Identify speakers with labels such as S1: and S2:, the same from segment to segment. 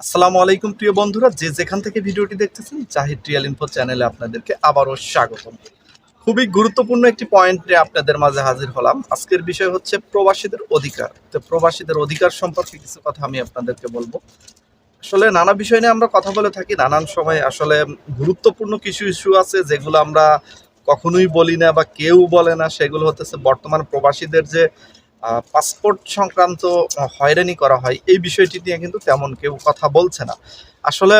S1: আসসালামু আলাইকুম প্রিয় বন্ধুরা, যে যেখান থেকে ভিডিওটি দেখতেছেন, জাহিদ রিয়াল ইনফো চ্যানেলে আপনাদেরকে আবারও স্বাগতম। খুবই গুরুত্বপূর্ণ একটি পয়েন্টে আপনাদের মাঝে হাজির হলাম। আজকের বিষয় হচ্ছে প্রবাসীদের অধিকার। তো প্রবাসীদের অধিকার সম্পর্কে কিছু কথা আমি আপনাদেরকে বলব। আসলে নানা বিষয় নিয়ে আমরা কথা বলে থাকি, নানান সময় আসলে গুরুত্বপূর্ণ কিছু ইস্যু আছে যেগুলো আমরা কখনোই বলি না বা কেউ বলে না। সেগুলো হতেছে বর্তমান প্রবাসীদের যে পাসপোর্ট সংক্রান্ত হয়রানি করা হয়, এই বিষয়টি নিয়ে কিন্তু তেমন কেউ কথা বলছে না। আসলে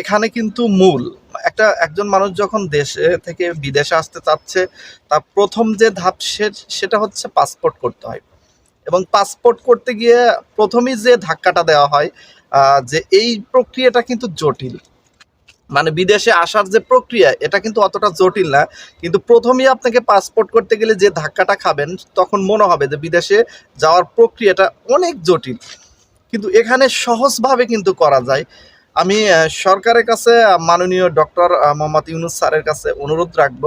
S1: এখানে কিন্তু মূল, একটা, একজন মানুষ যখন দেশে থেকে বিদেশে আসতে চাচ্ছে, তার প্রথম যে ধাপ সেটা হচ্ছে পাসপোর্ট করতে হয়। এবং পাসপোর্ট করতে গিয়ে প্রথমেই যে ধাক্কাটা দেওয়া হয় যে এই প্রক্রিয়াটা কিন্তু জটিল। মানে বিদেশে আসার যে প্রক্রিয়া, এটা কিন্তু অতটা জটিল না। কিন্তু প্রথমেই আপনাকে পাসপোর্ট করতে গেলে যে ধাক্কাটা খাবেন, তখন মনে হবে যে বিদেশে যাওয়ার প্রক্রিয়াটা অনেক জটিল। কিন্তু এখানে সহজভাবে কিন্তু করা যায়। আমি সরকারের কাছে, মাননীয় ডক্টর মোহাম্মদ ইউনুস স্যারের কাছে অনুরোধ রাখব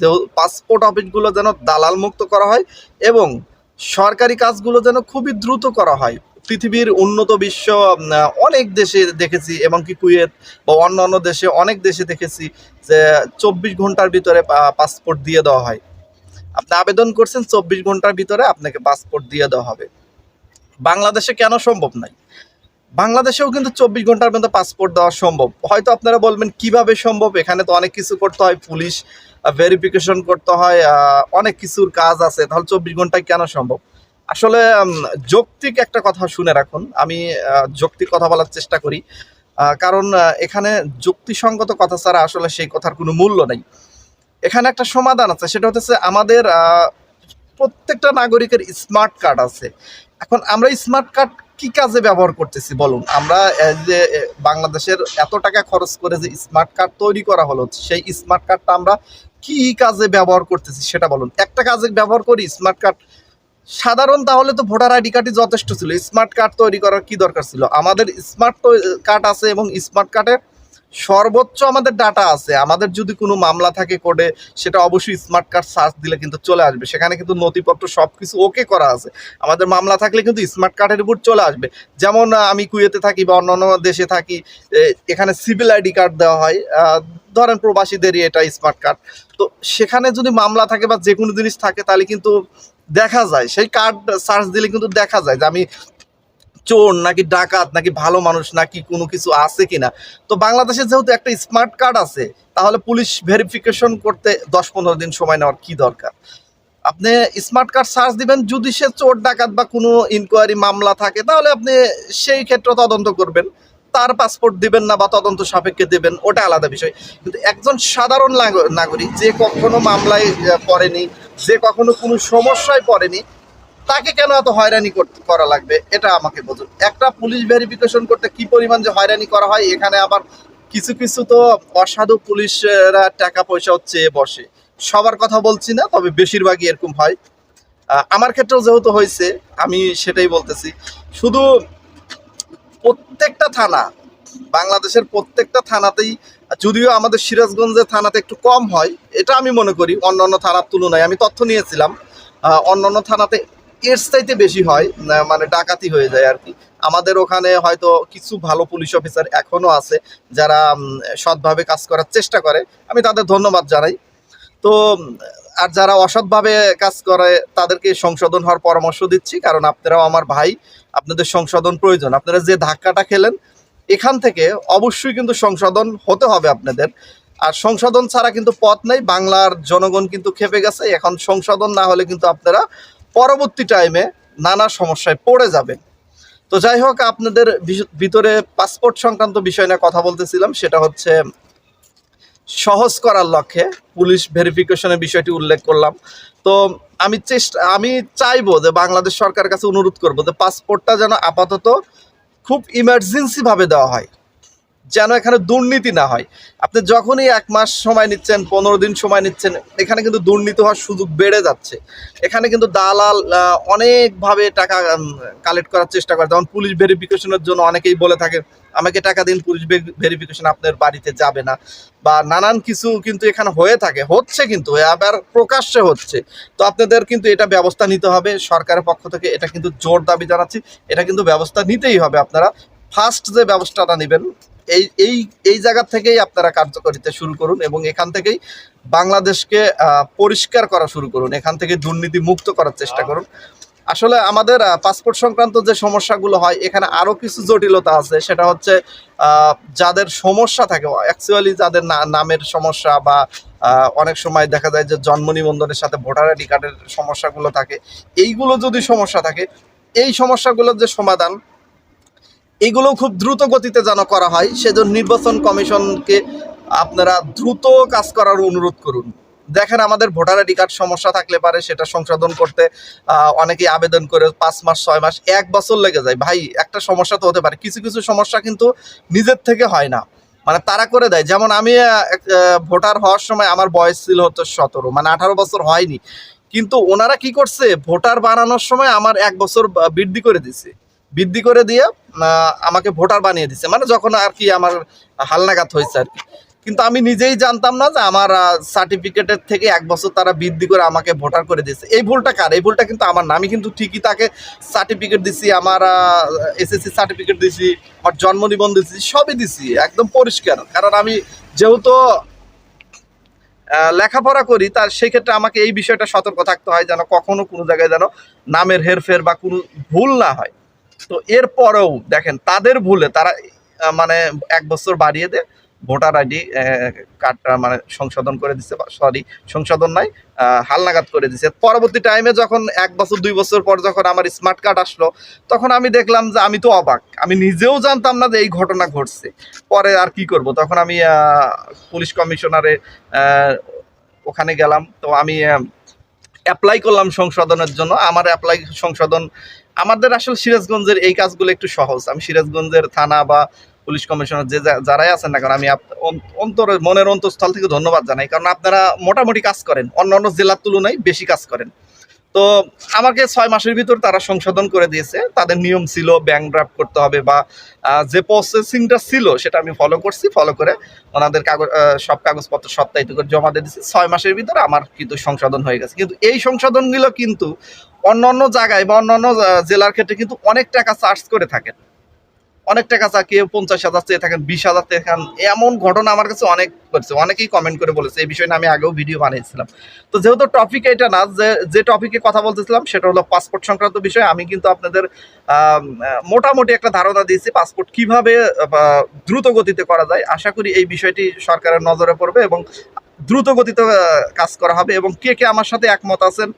S1: যে পাসপোর্ট অফিসগুলো যেন দালাল মুক্ত করা হয় এবং সরকারি কাজগুলো যেন খুবই দ্রুত করা হয়। পৃথিবীর উন্নত বিশ্ব অনেক দেশে দেখেছি, এবং কি কুয়েত বা অন্যান্য দেশে অনেক দেশে দেখেছি যে চব্বিশ ঘণ্টার ভিতরে পাসপোর্ট দিয়ে দেওয়া হয়। আপনি আবেদন করছেন, চব্বিশ ঘণ্টার ভিতরে আপনাকে পাসপোর্ট দিয়ে দেওয়া হবে। বাংলাদেশে কেন সম্ভব নাই? বাংলাদেশেও কিন্তু চব্বিশ ঘণ্টার মধ্যে পাসপোর্ট দেওয়া সম্ভব। হয়তো আপনারা বলবেন, কীভাবে সম্ভব? এখানে তো অনেক কিছু করতে হয়, পুলিশ ভেরিফিকেশন করতে হয় অনেক কিছুর কাজ আছে। তাহলে চব্বিশ ঘন্টায় কেন সম্ভব? আসলে যৌক্তিক একটা কথা শুনে রাখুন। আমি যৌক্তিক কথা বলার চেষ্টা করি। কারণ এখানে যুক্তিসঙ্গত কথা ছাড়া আসলে সেই কথার কোনো মূল্য নেই। এখানে একটা সমাধান আছে, সেটা হচ্ছে আমাদের প্রত্যেকটা নাগরিকের স্মার্ট কার্ড আছে। এখন আমরা স্মার্ট কার্ড কি কাজে ব্যবহার করতেছি বলুন? আমরা যে বাংলাদেশের এত টাকা খরচ করে যে স্মার্ট কার্ড তৈরি করা হলো, সেই স্মার্ট কার্ডটা আমরা কি কাজে ব্যবহার করতেছি সেটা বলুন। একটা কাজে ব্যবহার করি স্মার্ট কার্ড সাধারণ তাহলে তো ভোটার আইডি কার্ডই যথেষ্ট ছিল। স্মার্ট কার্ড তৈরি করার কি দরকার ছিল? আমাদের স্মার্ট কার্ড আছে এবং স্মার্ট কার্ডে সর্বোচ্চ আমাদের ডাটা আছে। আমাদের যদি কোনো মামলা থাকে কোর্টে, সেটা অবশ্যই স্মার্ট কার্ড সার্চ দিলে কিন্তু চলে আসবে। সেখানে কিন্তু নথিপত্র সব কিছু ওকে করা আছে। আমাদের মামলা থাকলে কিন্তু স্মার্ট কার্ডের উপর চলে আসবে। যেমন আমি কুয়েতে থাকি বা অন্য অন্য দেশে থাকি এখানে সিভিল আইডি কার্ড দেওয়া হয়। ধরেন প্রবাসীদেরই এটা স্মার্ট কার্ড। তো সেখানে যদি মামলা থাকে বা যে কোনো জিনিস থাকে, তাহলে কিন্তু দেখা যায়। সেই কার্ড সার্চ দিলে কিন্তু দেখা যায় যে আমি চোর নাকি ডাকাত, নাকি ভালো মানুষ, নাকি কোনো কিছু আছে কিনা। তো বাংলাদেশে যেহেতু একটা স্মার্ট কার্ড আছে, তাহলে পুলিশ ভেরিফিকেশন করতে দশ পনেরো দিন সময় নেওয়ার কি দরকার? আপনি স্মার্ট কার্ড সার্চ দিবেন, যদি সে চোর, ডাকাত বা কোনো ইনকোয়ারি মামলা থাকে, তাহলে আপনি সেই ক্ষেত্রে তদন্ত করবেন। তার পাসপোর্ট দিবেন না বা তদন্ত সাপেক্ষে দেবেন, ওটা আলাদা বিষয়। কিন্তু একজন সাধারণ নাগ- নাগরিক যে কখনো মামলায় পড়েনি, যে কখনো কোনো সমস্যায় পড়েনি, তাকে কেন এত হয়রানি করতে করা লাগবে? এটা আমাকে বলুন একটা পুলিশ ভেরিফিকেশন করতে কি পরিমাণ যে হয়রানি করা হয়, এখানে আবার কিছু কিছু তো অসাধু পুলিশরা টাকা পয়সাও চেয়ে বসে। সবার কথা বলছি না, তবে বেশিরভাগই এরকম হয়। আমার ক্ষেত্রেও যেহেতু হয়েছে, আমি সেটাই বলতেছি। শুধু প্রত্যেকটা থানা বাংলাদেশের প্রত্যেকটা থানাতেই যদিও আমাদের সিরাজগঞ্জের থানাতে একটু কম হয় এটা আমি মনে করি অন্যান্য থানার তুলনায়। আমি তথ্য নিয়েছিলাম আহ, অন্যান্য থানাতে এর চাইতে বেশি হয় মানে ডাকাতি হয়ে যায় আর কি। আমাদের ওখানে হয়তো কিছু ভালো পুলিশ অফিসার এখনও আছে যারা সৎভাবে কাজ করার চেষ্টা করে। আমি তাদের ধন্যবাদ জানাই। তো আর যারা অসৎভাবে কাজ করে, তাদেরকে সংশোধন হওয়ার পরামর্শ দিচ্ছি। কারণ আপনারাও আমার ভাই, আপনাদের সংশোধন প্রয়োজন। আপনারা যে ধাক্কাটা খেলেন, এখান থেকে অবশ্যই কিন্তু সংশোধন হতে হবে আপনাদের। আর সংশোধন ছাড়া কিন্তু পথ নেই। বাংলার জনগণ কিন্তু খেপে গেছে। এখন সংশোধন না হলে কিন্তু আপনারা পরবর্তী টাইমে নানা সমস্যায় পড়ে যাবেন। তো যাই হোক, আপনাদের ভিতরে পাসপোর্ট সংক্রান্ত বিষয় নিয়ে কথা বলতেছিলাম। সেটা হচ্ছে সহজ করার লক্ষ্যে পুলিশ ভেরিফিকেশনের বিষয়টি উল্লেখ করলাম। তো আমি চেষ্টা, আমি চাইব যে বাংলাদেশ সরকারের কাছে অনুরোধ করব যে পাসপোর্টটা যেন আপাতত খুব ইমার্জেন্সিভাবে দেওয়া হয়। যেন এখানে দুর্নীতি না হয়। আপনি যখনই এক মাস সময় নিচ্ছেন, পনেরো দিন সময় নিচ্ছেন, এখানে কিন্তু দুর্নীতি হওয়ার সুযোগ বেড়ে যাচ্ছে। এখানে কিন্তু দালাল অনেকভাবে টাকা কালেক্ট করার চেষ্টা করে। যেমন পুলিশ ভেরিফিকেশনের জন্য অনেকেই বলে থাকে, আমাকে টাকা দিন, পুলিশ ভেরিফিকেশন আপনার বাড়িতে যাবে না। বা নানান কিছু কিন্তু এখানে হয়ে থাকে, হচ্ছে কিন্তু আবার প্রকাশ্যে হচ্ছে। তো আপনাদের কিন্তু এটা ব্যবস্থা নিতে হবে। সরকারের পক্ষ থেকে এটা কিন্তু জোর দাবি জানাচ্ছি। এটা কিন্তু ব্যবস্থা নিতেই হবে। আপনারা ফার্স্ট যে ব্যবস্থাটা নেবেন এই এই এই জায়গা থেকেই আপনারা কার্যকরিতা শুরু করুন এবং এখান থেকেই বাংলাদেশকে পরিষ্কার করা শুরু করুন। এখান থেকে দুর্নীতি মুক্ত করার চেষ্টা করুন। আসলে আমাদের পাসপোর্ট সংক্রান্ত যে সমস্যাগুলো হয়, এখানে আরও কিছু জটিলতা আছে। সেটা হচ্ছে যাদের সমস্যা থাকে অ্যাকচুয়ালি যাদের নামের সমস্যা বা অনেক সময় দেখা যায় যে জন্ম নিবন্ধনের সাথে ভোটার আইডি কার্ডের সমস্যাগুলো থাকে। এইগুলো যদি সমস্যা থাকে, এই সমস্যাগুলোর যে সমাধান এগুলো খুব দ্রুত গতিতে যেন করা হয়, সেজন্য নির্বাচন কমিশনকে আপনারা দ্রুত কাজ করার অনুরোধ করুন। দেখেন আমাদের ভোটার আইডি কার্ড সমস্যা থাকলে পারে, সেটা সংশোধন করতে অনেকেই আবেদন করে পাঁচ মাস, ছয় মাস, এক বছর লেগে যায়। ভাই, একটা সমস্যা তো হতে পারে, কিছু কিছু সমস্যা কিন্তু নিজের থেকে হয় না। মানে তারা করে দেয়। যেমন আমি ভোটার হওয়ার সময় আমার বয়স ছিল হতো সতেরো মানে আঠারো বছর হয়নি। কিন্তু ওনারা কি করছে, ভোটার বানানোর সময় আমার এক বছর বৃদ্ধি করে দিছে। বৃদ্ধি করে দিয়ে আমাকে ভোটার বানিয়ে দিছে। মানে যখন আর কি আমার হালনাগাদ হয়েছে আর কি। কিন্তু আমি নিজেই জানতাম না যে আমার সার্টিফিকেটের থেকে এক বছর তারা বৃদ্ধি করে আমাকে ভোটার করে দিয়েছে। এই ভুলটা কার? এই ভুলটা কিন্তু আমার না। আমি কিন্তু ঠিকই তাকে সার্টিফিকেট দিছি, আমার এসএসসি সার্টিফিকেট দিছি, আমার জন্ম নিবন্ধন দিছি, সবই দিছি, একদম পরিষ্কার। কারণ আমি যেহেতু লেখাপড়া করি, তার সেক্ষেত্রে আমাকে এই বিষয়টা সতর্ক থাকতে হয় যেন কখনো কোনো জায়গায় যেন নামের হেরফের বা কোনো ভুল না হয়। তো এরপরেও দেখেন, তাদের ভুলে তারা মানে এক বছর বাড়িয়ে দেয় ভোটার আইডি কার্ডটা মানে সংশোধন করে দিচ্ছে সরি সংশোধন নাই হালনাগাদ করে দিচ্ছে পরবর্তী টাইমে যখন এক বছর, দুই বছর পর যখন আমার স্মার্ট কার্ড আসলো, তখন আমি দেখলাম যে আমি তো অবাক। আমি নিজেও জানতাম না যে এই ঘটনা ঘটছে। পরে আর কি করব? তখন আমি পুলিশ কমিশনারে ওখানে গেলাম। তো আমি অ্যাপ্লাই করলাম সংশোধনের জন্য। আমার অ্যাপ্লাই সংশোধন আমাদের আসলে সিরাজগঞ্জের এই কাজগুলো একটু সহজ। আমি সিরাজগঞ্জের থানা বা পুলিশ কমিশনার যে যারাই আছেন না কারণ আমি অন্তর, মনের অন্তঃস্থল থেকে ধন্যবাদ জানাই। কারণ আপনারা মোটামুটি কাজ করেন অন্য অন্য জেলার তুলনায় বেশি কাজ করেন। তো আমাকে ছয় মাসের ভিতর তারা সংশোধন করে দিয়েছে। তাদের নিয়ম ছিল ব্যাংক ড্রাফট করতে হবে বা যে প্রসেসিংটা ছিল সেটা আমি ফলো করছি ফলো করে ওনাদের কাগজ সব কাগজপত্র সত্যায়িত করে জমা দিয়ে দিয়েছি। ছয় মাসের ভিতরে আমার কিন্তু সংশোধন হয়ে গেছে। কিন্তু এই সংশোধনগুলো কিন্তু অন্য অন্য জায়গায় বা অন্য অন্য জেলার ক্ষেত্রে কিন্তু অনেক টাকা চার্জ করে থাকেন অনেক টাকা চা কেউ পঞ্চাশ হাজার চেয়ে থাকেন, বিশ হাজার চেয়ে থাকেন। এমন ঘটনা আমার কাছে অনেক করছে অনেকেই কমেন্ট করে বলেছে, এই বিষয়ে আমি আগেও ভিডিও বানিয়েছিলাম। তো যেহেতু টপিক এটা না, যে যে টপিকে কথা বলতেছিলাম, সেটা হলো পাসপোর্ট সংক্রান্ত বিষয়। আমি কিন্তু আপনাদের মোটামুটি একটা ধারণা দিয়েছি পাসপোর্ট কীভাবে দ্রুত গতিতে করা যায়। আশা করি এই বিষয়টি সরকারের নজরে পড়বে এবং দ্রুত গতিতে কাজ করা হবে এবং কে কে আমার সাথে একমত আছেন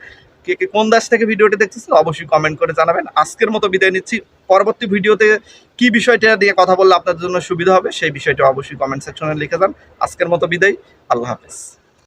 S1: কে কে কোন দেশ থেকে ভিডিওটি দেখতেছেন অবশ্যই কমেন্ট করে জানাবেন। আজকের মতো বিদায় নিচ্ছি। পরবর্তী ভিডিওতে কি বিষয়টা দিয়ে কথা বললে আপনাদের জন্য সুবিধা হবে, সেই বিষয়টা অবশ্যই কমেন্ট সেকশনে লিখে যান। আজকের মতো বিদায়। আল্লাহ হাফেজ।